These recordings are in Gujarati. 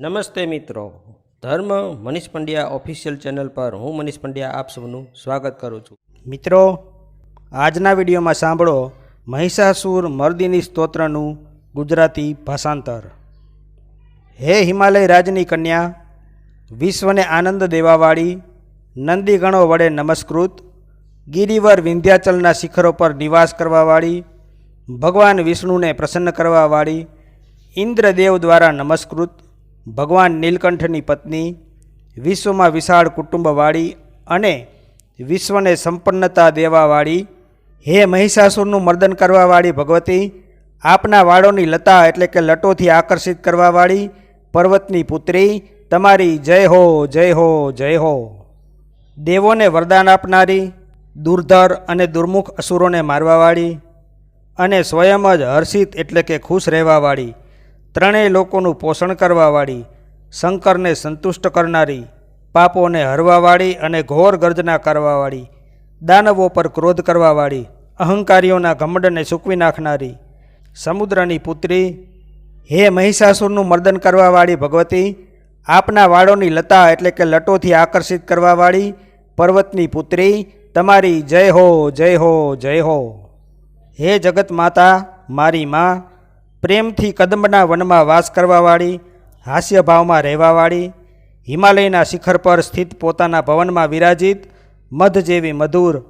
નમસ્તે મિત્રો. ધર્મ મનીષ પંડ્યા ઓફિશિયલ ચેનલ પર હું મનીષ પંડ્યા આપ સૌનું સ્વાગત કરું છું. મિત્રો, આજના વિડીયોમાં સાંભળો મહિષાસુર મર્દિની સ્તોત્રનું ગુજરાતી ભાષાંતર. હે હિમાલય રાજની કન્યા, વિશ્વને આનંદ દેવાવાળી, નંદીગણો વડે નમસ્કૃત, ગિરિવર વિંધ્યાચલના શિખરો પર નિવાસ કરવાવાળી, ભગવાન વિષ્ણુને પ્રસન્ન કરવાવાળી, ઇન્દ્રદેવ દ્વારા નમસ્કૃત ભગવાન નીલકંઠની પત્ની, વિશ્વમાં વિશાળ કુટુંબવાળી અને વિશ્વને સંપન્નતા દેવાવાળી, હે મહિષાસુરનું મર્દન કરવાવાળી ભગવતી, આપના વાળોની લતા એટલે કે લટોથી આકર્ષિત કરવાવાળી પર્વતની પુત્રી, તમારી જય હો જય હો જય હો. દેવોને વરદાન આપનારી, દુર્ધર અને દુર્મુખ અસુરોને મારવાવાળી અને સ્વયં જ હર્ષિત એટલે કે ખુશ રહેવાવાળી ત્રણેય લોકોનું પોષણ કરવાવાળી, શંકરને સંતુષ્ટ કરનારી, પાપોને હરવાવાળી અને ઘોર ગર્જના કરવાવાળી, દાનવો પર ક્રોધ કરવાવાળી, અહંકારીઓના ઘમંડને સૂકવી નાખનારી, સમુદ્રની પુત્રી, હે મહિષાસુરનું મર્દન કરવાવાળી ભગવતી, આપના વાળોની લતા એટલે કે લટોથી આકર્ષિત કરવાવાળી પર્વતની પુત્રી, તમારી જય હો જય હો જય હો. હે જગત માતા, મારી માં પ્રેમથી કદંબના વનમાં વાસ કરવાવાળી, હાસ્યભાવમાં રહેવાવાળી, હિમાલયના શિખર પર સ્થિત પોતાના ભવનમાં વિરાજિત, મધ જેવી મધુર,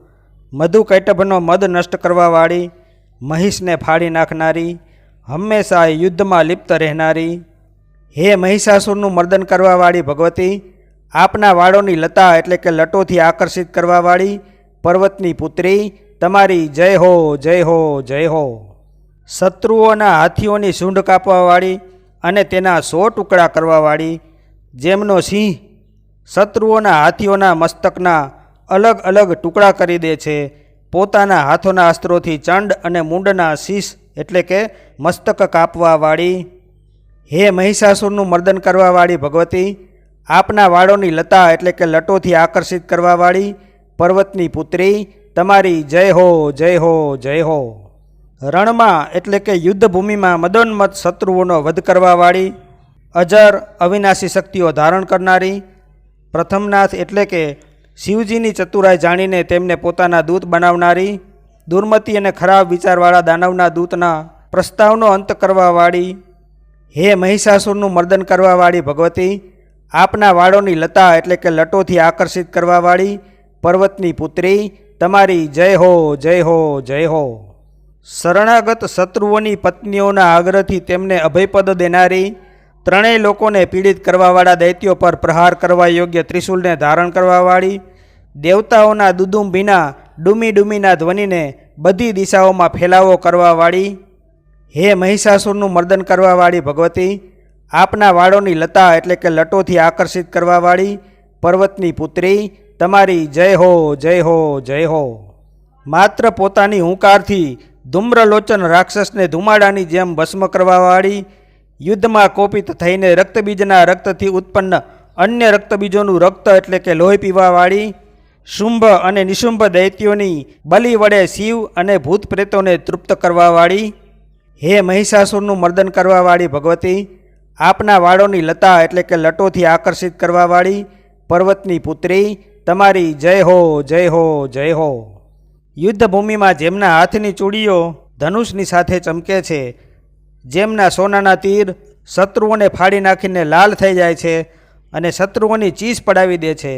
મધુ કૈટભનો મદ નષ્ટ કરવાવાળી, મહિષને ફાડી નાખનારી, હંમેશા યુદ્ધમાં લિપ્ત રહેનારી, હે મહિષાસુરનું મર્દન કરવાવાળી ભગવતી, આપના વાળોની લતા એટલે કે લટોથી આકર્ષિત કરવાવાળી પર્વતની પુત્રી, તમારી જય હો જય હો જય હો. શત્રુઓના હાથીઓની સૂંઢ કાપવાવાળી અને તેના સો ટુકડા કરવાવાળી, જેમનો સિંહ શત્રુઓના હાથીઓના મસ્તકના અલગ અલગ ટુકડા કરી દે છે, પોતાના હાથોના અસ્ત્રોથી ચંડ અને મુંડના શીશ એટલે કે મસ્તક કાપવાવાળી. હે મહિષાસુરનું મર્દન કરવાવાળી ભગવતી, આપના વાળોની લતા એટલે કે લટોથી આકર્ષિત કરવાવાળી પર્વતની પુત્રી, તમારી જય હો જય હો જય હો. રણમાં એટલે કે યુદ્ધભૂમિમાં મદોન્મત શત્રુઓનો વધ કરવાવાળી, અજર અવિનાશી શક્તિઓ ધારણ કરનારી, પ્રથમનાથ એટલે કે શિવજીની ચતુરાઈ જાણીને તેમને પોતાના દૂત બનાવનારી, દુર્મતી અને ખરાબ વિચારવાળા દાનવના દૂતના પ્રસ્તાવનો અંત કરવાવાળી, હે મહિષાસુરનું મર્દન કરવાવાળી ભગવતી, આપના વાળોની લતા એટલે કે લટોથી આકર્ષિત કરવાવાળી પર્વતની પુત્રી, તમારી જય હો જય હો જય હો. શરણાગત શત્રુઓની પત્નીઓના આગ્રહથી તેમને અભયપદ દેનારી ત્રણેય લોકોને પીડિત કરવાવાળા દૈત્યો પર પ્રહાર કરવા યોગ્ય ત્રિશુલને ધારણ કરવાવાળી, દેવતાઓના દુદુંભીના ડુમી ડુમીના ધ્વનિને બધી દિશાઓમાં ફેલાવો કરવાવાળી, હે મહિષાસુરનું મર્દન કરવાવાળી ભગવતી, આપના વાળોની લતા એટલે કે લટોથી આકર્ષિત કરવાવાળી પર્વતની પુત્રી, તમારી જય હો જય હો જય હો. માત્ર પોતાની હુંકારથી ધૂમ્રલોચન રાક્ષસને ધુમાડાની જેમ ભસ્મ કરવાવાળી યુદ્ધમાં કોપિત થઈને રક્તબીજના રક્તથી ઉત્પન્ન અન્ય રક્તબીજોનું રક્ત એટલે કે લોહી પીવાવાળી શુંભ અને નિશુંભ દૈત્યોની બલિ વડે શિવ અને ભૂત પ્રેતોને તૃપ્ત કરવાવાળી, હે મહિષાસુરનું મર્દન કરવાવાળી ભગવતી, આપના વાળોની લતા એટલે કે લટોથી આકર્ષિત કરવાવાળી પર્વતની પુત્રી, તમારી જય હો જય હો જય હો. યુદ્ધભૂમિમાં જેમના હાથની ચૂડીઓ ધનુષની સાથે ચમકે છે, જેમના સોનાના તીર શત્રુઓને ફાડી નાખીને લાલ થઈ જાય છે અને શત્રુઓની ચીસ પડાવી દે છે.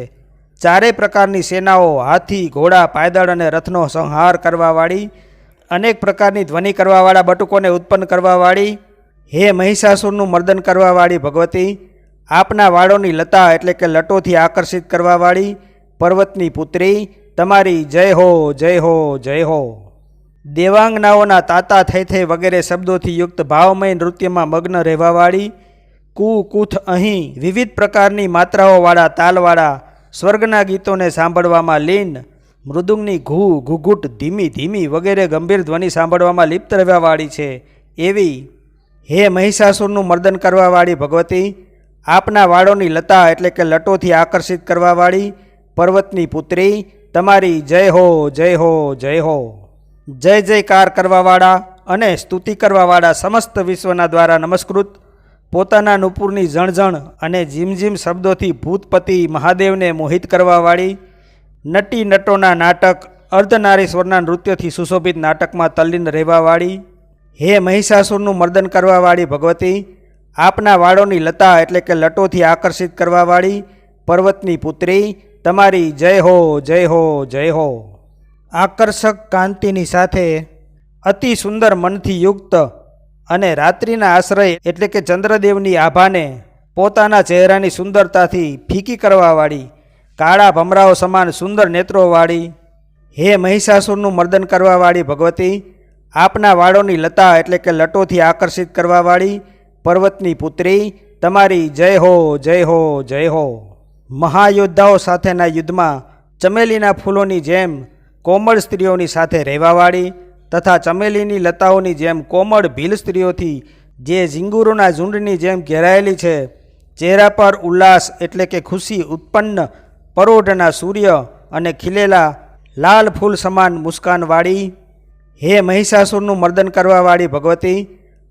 ચારેય પ્રકારની સેનાઓ હાથી, ઘોડા, પાયદળ અને રથનો સંહાર કરવાવાળી, અનેક પ્રકારની ધ્વનિ કરવાવાળા બટુકોને ઉત્પન્ન કરવાવાળી, હે મહિષાસુરનું મર્દન કરવાવાળી ભગવતી, આપના વાળોની લતા એટલે કે લટોથી આકર્ષિત કરવાવાળી, પર્વતની પુત્રી તમારી જય હો જય હો જય હો. દેવાંગનાઓના તાતા થઈ થઈ વગેરે શબ્દોથી યુક્ત ભાવમય નૃત્યમાં મગ્ન રહેવાવાળી કુ કુથ અહીં વિવિધ પ્રકારની માત્રાઓવાળા તાલવાળા સ્વર્ગના ગીતોને સાંભળવામાં લીન, મૃદુંગની ઘૂ, ઘૂઘૂટ, ધીમી ધીમી વગેરે ગંભીર ધ્વનિ સાંભળવામાં લિપ્ત રહેવાવાળી છે. એવી હે મહિષાસુરનું મર્દન કરવાવાળી ભગવતી, આપના વાળોની લતા એટલે કે લટોથી આકર્ષિત કરવાવાળી પર્વતની પુત્રી તમારી જય હો જય હો જય હો. જય જયકાર કરવાવાળા અને સ્તુતિ કરવાવાળા સમસ્ત વિશ્વના દ્વારા નમસ્કૃત. પોતાના નુપુરની ઝણઝણ અને ઝીમઝીમ શબ્દોથી ભૂતપતિ મહાદેવને મોહિત કરવાવાળી. નટી નટોના નાટક, અર્ધનારીશ્વરના નૃત્યથી સુશોભિત નાટકમાં તલ્લીન રહેવાવાળી. હે મહિષાસુરનું મર્દન કરવાવાળી ભગવતી. આપના વાળોની લતા એટલે કે લટોથી આકર્ષિત કરવાવાળી. પર્વતની પુત્રી તમારી જય હો જય હો જય હો. આકર્ષક કાંતિની સાથે અતિ સુંદર મનથી યુક્ત અને રાત્રિના આશ્રય એટલે કે ચંદ્રદેવની આભાને પોતાના ચહેરાની સુંદરતાથી ફીકી કરવાવાળી, કાળા ભમરાઓ સમાન સુંદર નેત્રોવાળી, હે મહિષાસુરનું મર્દન કરવાવાળી ભગવતી, આપના વાળોની લતા એટલે કે લટોથી આકર્ષિત કરવાવાળી પર્વતની પુત્રી, તમારી જય હો જય હો જય હો. મહાયોદ્ધાઓ સાથેના યુદ્ધમાં ચમેલીના ફૂલોની જેમ કોમળ સ્ત્રીઓની સાથે રહેવાવાળી તથા ચમેલીની લતાઓની જેમ કોમળ ભીલ સ્ત્રીઓથી જે ઝીંગુરોના ઝુંડની જેમ ઘેરાયેલી છે, ચહેરા પર ઉલ્લાસ એટલે કે ખુશી ઉત્પન્ન, પરોઢના સૂર્ય અને ખીલેલા લાલ ફૂલ સમાન મુસ્કાનવાળી હે મહિષાસુરનું મર્દન કરવાવાળી ભગવતી,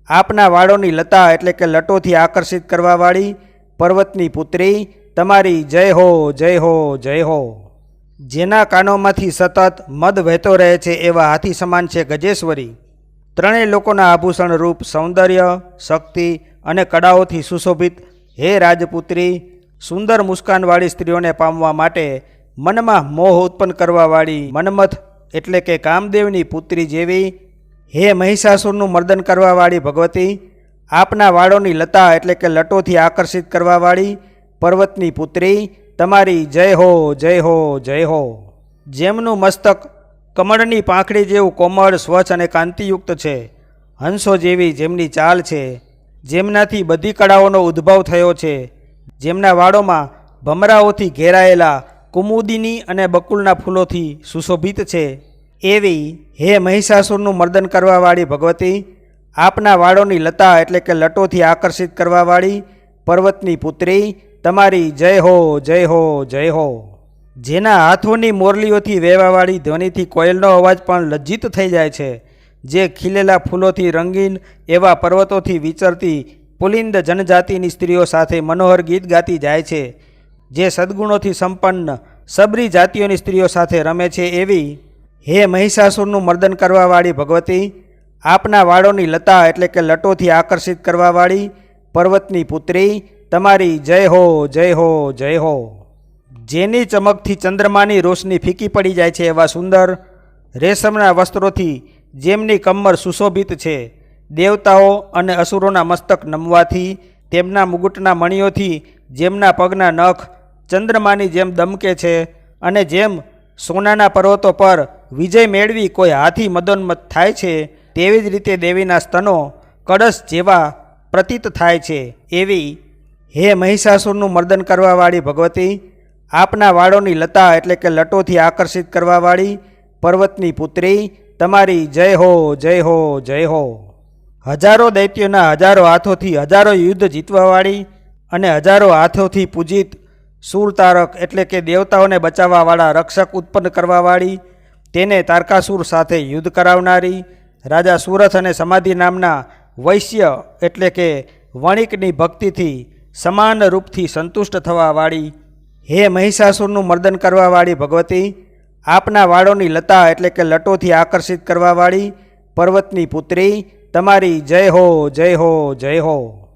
આપના વાળોની લતા એટલે કે લટોથી આકર્ષિત કરવાવાળી પર્વતની પુત્રી તમારી જય હો જય હો જય હો. જેના કાનોમાંથી સતત મદ વહેતો રહે છે એવા હાથી સમાન છે ગજેશ્વરી. ત્રણેય લોકોના આભૂષણ રૂપ સૌંદર્ય, શક્તિ અને કળાઓથી સુશોભિત હે રાજપુત્રી, સુંદર મુસ્કાનવાળી સ્ત્રીઓને પામવા માટે મનમાં મોહ ઉત્પન્ન કરવાવાળી મન્મથ એટલે કે કામદેવની પુત્રી જેવી હે મહિષાસુરનું મર્દન કરવાવાળી ભગવતી, આપના વાળોની લતા એટલે કે લટોથી આકર્ષિત કરવાવાળી પર્વતની પુત્રી, તમારી જય હો જય હો જય હો. જેમનું મસ્તક કમળની પાંખડી જેવું કોમળ, સ્વચ્છ અને કાંતિયુક્ત છે. હંસો જેવી જેમની ચાલ છે. જેમનાથી બધી કળાઓનો ઉદ્ભવ થયો છે. જેમના વાળોમાં ભમરાઓથી ઘેરાયેલા કુમુદિની અને બકુલના ફૂલોથી સુશોભિત છે. એવી હે મહિષાસુરનું મર્દન કરવાવાળી ભગવતી, આપના વાળોની લતા એટલે કે લટોથી આકર્ષિત કરવાવાળી પર્વતની પુત્રી તમારી જય હો જય હો જય હો. જેના હાથોની મોરલીઓથી વહેવાવાળી ધ્વનિથી કોયલનો અવાજ પણ લજ્જિત થઈ જાય છે. જે ખીલેલા ફૂલોથી રંગીન એવા પર્વતોથી વિચરતી પુલિંદ જનજાતિની સ્ત્રીઓ સાથે મનોહર ગીત ગાતી જાય છે. જે સદ્ગુણોથી સંપન્ન સબરી જાતિઓની સ્ત્રીઓ સાથે રમે છે એવી હે મહિષાસુરનું મર્દન કરવાવાળી ભગવતી, આપના વાળોની લતા એટલે કે લટોથી આકર્ષિત કરવાવાળી પર્વતની પુત્રી તમારી જય હો જય હો જય હો. જેની ચમકથી ચંદ્રમાની રોશની ફીકી પડી જાય છે એવા સુંદર રેશમના વસ્ત્રોથી જેમની કમર સુશોભિત છે, દેવતાઓ અને અસુરોના મસ્તક નમવાથી, તેમના મુગુટના મણીઓથી જેમના પગના નખ ચંદ્રમાની જેમ દમકે છે અને જેમ સોનાના પર્વતો પર વિજય મેળવી કોઈ હાથી મદોન્મત થાય છે, તેવી જ રીતે દેવીના સ્તનો કળશ જેવા પ્રતીત થાય છે, એવી હે મહિષાસુરનું મર્દન કરવાવાળી ભગવતી, આપના વાળોની લતા એટલે કે લટોથી આકર્ષિત કરવાવાળી પર્વતની પુત્રી, તમારી જય હો જય હો જય હો. હજારો દૈત્યોના હજારો હાથોથી હજારો યુદ્ધ જીતવાવાળી અને હજારો હાથોથી પૂજિત સુરતારક એટલે કે દેવતાઓને બચાવવાવાળા રક્ષક ઉત્પન્ન કરવાવાળી, તેને તારકાસુર સાથે યુદ્ધ કરાવનારી, રાજા સુરથ અને સમાધિ નામના વૈશ્ય એટલે કે વણિકની ભક્તિથી સમાન રૂપથી સંતુષ્ટ થવાવાળી હે મહિષાસુરનું મર્દન કરવાવાળી ભગવતી, આપના વાળોની લતા એટલે કે લટોથી આકર્ષિત કરવાવાળી પર્વતની પુત્રી, તમારી જય હો જય હો જય હો.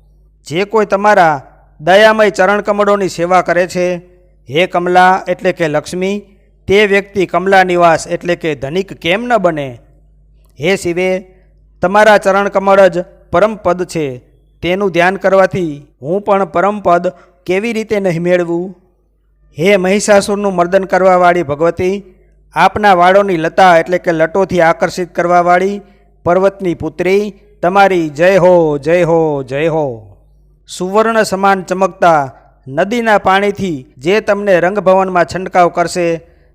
જે કોઈ તમારા દયામય ચરણકમળોની સેવા કરે છે, હે કમલા એટલે કે લક્ષ્મી, તે વ્યક્તિ કમલા નિવાસ એટલે કે ધનિક કેમ ન બને? હે શિવે, તમારા ચરણકમળ જ પરમપદ છે. તેનું ધ્યાન કરવાથી હું પણ પરમપદ કેવી રીતે નહીં મેળવું? હે મહિષાસુરનું મર્દન કરવાવાળી ભગવતી, આપના વાળોની લતા એટલે કે લટોથી આકર્ષિત કરવાવાળી પર્વતની પુત્રી, તમારી જય હો જય હો જય હો. સુવર્ણ સમાન ચમકતા નદીના પાણીથી જે તમને રંગભવનમાં છંટકાવ કરશે,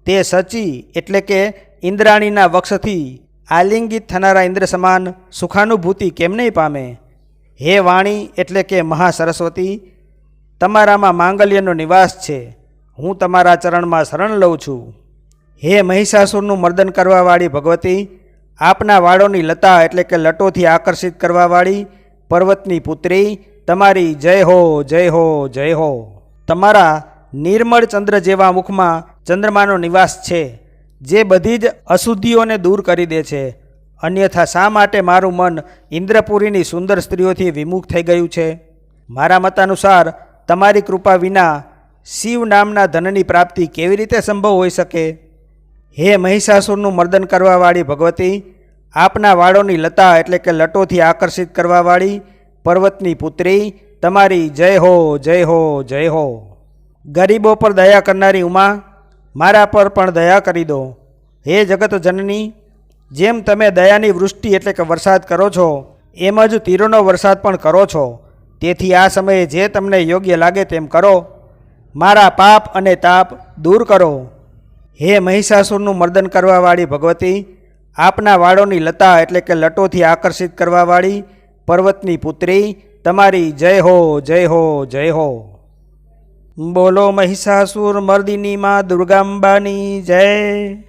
તે સચી એટલે કે ઇન્દ્રાણીના વક્ષથી આલિંગિત થનારા ઇન્દ્ર સમાન સુખાનુભૂતિ કેમ નહીં પામે? હે વાણી એટલે કે મહાસરસ્વતી, તમારામાં માંગલ્યનો નિવાસ છે. હું તમારા ચરણમાં શરણ લઉં છું. હે મહિષાસુરનું મર્દન કરવાવાળી ભગવતી, આપના વાળોની લતા એટલે કે લટોથી આકર્ષિત કરવાવાળી પર્વતની પુત્રી, તમારી જય હો જય હો જય હો. તમારા નિર્મળ ચંદ્ર જેવા મુખમાં ચંદ્રમાનો નિવાસ છે, જે બધી જ અશુદ્ધિઓને દૂર કરી દે છે. અન્યથા શા માટે મારું મન ઇન્દ્રપુરીની સુંદર સ્ત્રીઓથી વિમુખ થઈ ગયું છે? મારા મતાનુસાર, તમારી કૃપા વિના શિવ નામના ધનની પ્રાપ્તિ કેવી રીતે સંભવ હોઈ શકે? હે મહિષાસુરનું મર્દન કરવાવાળી ભગવતી, આપના વાળોની લતા એટલે કે લટોથી આકર્ષિત કરવાવાળી પર્વતની પુત્રી, તમારી જય હો જય હો જય હો. ગરીબો પર દયા કરનારી ઉમા, મારા પર પણ દયા કરી દો. હે જગત જનની જેમ તમે દયાની વૃષ્ટિ એટલે કે વરસાદ કરો છો, એમ જ તીરોનો વરસાદ પણ કરો છો. તેથી આ સમયે જે તમને યોગ્ય લાગે તેમ કરો. મારા પાપ અને તાપ દૂર કરો. હે મહિષાસુરનું મર્દન કરવાવાળી ભગવતી, આપના વાળોની લતા એટલે કે લટોથી આકર્ષિત કરવાવાળી પર્વતની પુત્રી, તમારી જય હો જય હો જય હો. બોલો મહિષાસુર મર્દિની માં દુર્ગાંબાની જય.